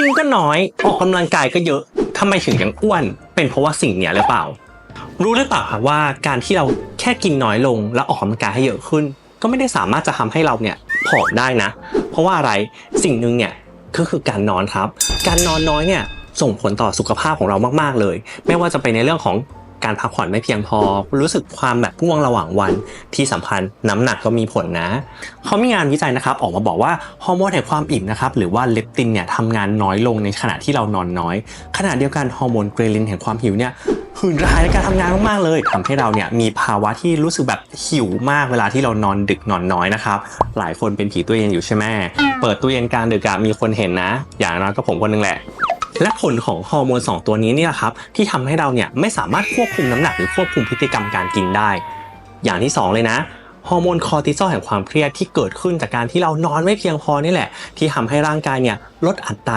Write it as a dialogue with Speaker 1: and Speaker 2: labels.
Speaker 1: กินก็น้อย ออกกำลังกายก็เยอะทำไมถึงยังอ้วน เป็นเพราะว่าสิ่งเนี้ยหรือเปล่า รู้หรือเปล่าว่าการที่เราแค่กินน้อยลง แล้วออกกำลังกายให้เยอะขึ้น ก็ไม่ได้สามารถจะทำให้เราเนี่ยผอมได้นะ เพราะว่าอะไรสิ่งหนึ่งเนี่ยก็คือการนอนครับ การนอนน้อยเนี่ยส่งผลต่อสุขภาพของเรามาก ๆ เลย ไม่ว่าจะเป็นในเรื่องของ การพักผ่อนไม่เพียงพอ รู้สึกความแบบง่วงระหว่างวันที่สำคัญน้ำหนักก็มีผลนะ เขามีงานวิจัยนะครับ ออกมาบอกว่าฮอร์โมนแห่งความอิ่มนะครับหรือว่าเลปตินเนี่ยทำงานน้อยลงในขณะที่เรานอนน้อย ขณะเดียวกันฮอร์โมนเกรลินแห่งความหิวเนี่ยหื่นระหายในการทำงานมากๆเลยทำให้เราเนี่ยมีภาวะที่รู้สึกแบบหิวมากเวลาที่เรานอนดึกนอนน้อยนะครับ หลายคนเป็นผีตู้เย็นอยู่ใช่ไหมเปิดตู้เย็นกลางดึกอะมีคนเห็นนะ อย่างน้อยก็ผมคนนึงแหละ และผลของฮอร์โมน 2 ตัวนี้นี่แหละครับที่ทำให้เราเนี่ยไม่สามารถควบคุมน้ำหนักหรือควบคุมพฤติกรรมการกินได้ อย่างที่ 2 เลยนะฮอร์โมนคอร์ติซอลแห่งความเครียดที่เกิดขึ้นจากการที่เรานอนไม่เพียงพอนี่แหละ ที่ทำให้ร่างกายเนี่ยลดอัตรา